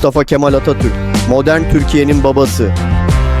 Mustafa Kemal Atatürk, modern Türkiye'nin babası.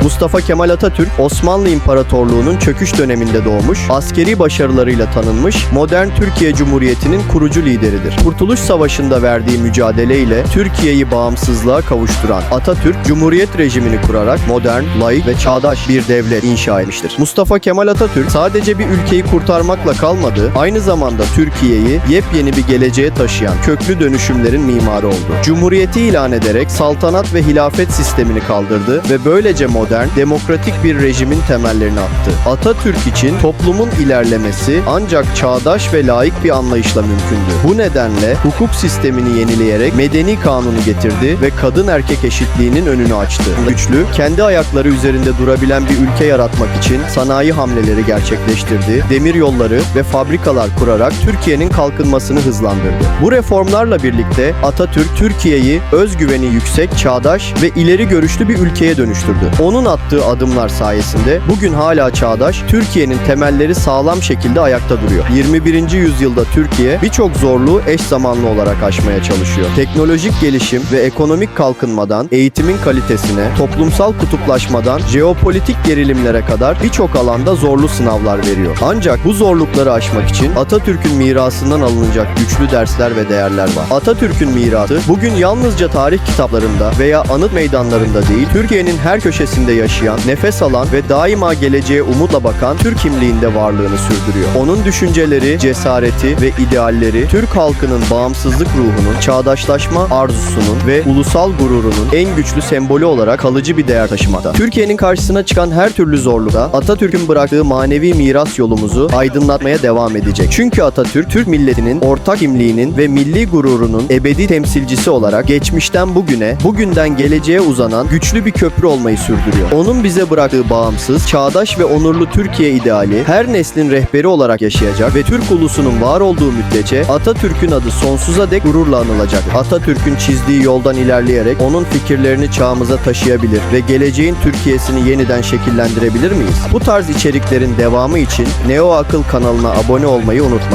Mustafa Kemal Atatürk, Osmanlı İmparatorluğu'nun çöküş döneminde doğmuş, askeri başarılarıyla tanınmış, modern Türkiye Cumhuriyeti'nin kurucu lideridir. Kurtuluş Savaşı'nda verdiği mücadeleyle Türkiye'yi bağımsızlığa kavuşturan Atatürk, Cumhuriyet rejimini kurarak modern, laik ve çağdaş bir devlet inşa etmiştir. Mustafa Kemal Atatürk sadece bir ülkeyi kurtarmakla kalmadı, aynı zamanda Türkiye'yi yepyeni bir geleceğe taşıyan köklü dönüşümlerin mimarı oldu. Cumhuriyeti ilan ederek saltanat ve hilafet sistemini kaldırdı ve böylece modern, demokratik bir rejimin temellerini attı. Atatürk için toplumun ilerlemesi ancak çağdaş ve laik bir anlayışla mümkündü. Bu nedenle hukuk sistemini yenileyerek medeni kanunu getirdi ve kadın erkek eşitliğinin önünü açtı. Güçlü, kendi ayakları üzerinde durabilen bir ülke yaratmak için sanayi hamleleri gerçekleştirdi, demir yolları ve fabrikalar kurarak Türkiye'nin kalkınmasını hızlandırdı. Bu reformlarla birlikte Atatürk Türkiye'yi özgüveni yüksek, çağdaş ve ileri görüşlü bir ülkeye dönüştürdü. Onun attığı adımlar sayesinde bugün hala çağdaş, Türkiye'nin temelleri sağlam şekilde ayakta duruyor. 21. yüzyılda Türkiye birçok zorluğu eş zamanlı olarak aşmaya çalışıyor. Teknolojik gelişim ve ekonomik kalkınmadan eğitimin kalitesine, toplumsal kutuplaşmadan jeopolitik gerilimlere kadar birçok alanda zorlu sınavlar veriyor. Ancak bu zorlukları aşmak için Atatürk'ün mirasından alınacak güçlü dersler ve değerler var. Atatürk'ün mirası bugün yalnızca tarih kitaplarında veya anıt meydanlarında değil, Türkiye'nin her köşesinde yaşayan, nefes alan ve daima geleceğe umutla bakan Türk kimliğinde varlığını sürdürüyor. Onun düşünceleri, cesareti ve idealleri Türk halkının bağımsızlık ruhunun, çağdaşlaşma arzusunun ve ulusal gururunun en güçlü sembolü olarak kalıcı bir değer taşımakta. Türkiye'nin karşısına çıkan her türlü zorlukta Atatürk'ün bıraktığı manevi miras yolumuzu aydınlatmaya devam edecek. Çünkü Atatürk, Türk milletinin ortak kimliğinin ve milli gururunun ebedi temsilcisi olarak geçmişten bugüne, bugünden geleceğe uzanan güçlü bir köprü olmayı sürdürüyor. Onun bize bıraktığı bağımsız, çağdaş ve onurlu Türkiye ideali her neslin rehberi olarak yaşayacak ve Türk ulusunun var olduğu müddetçe Atatürk'ün adı sonsuza dek gururla anılacak. Atatürk'ün çizdiği yoldan ilerleyerek onun fikirlerini çağımıza taşıyabilir ve geleceğin Türkiye'sini yeniden şekillendirebilir miyiz? Bu tarz içeriklerin devamı için Neo Akıl kanalına abone olmayı unutmayın.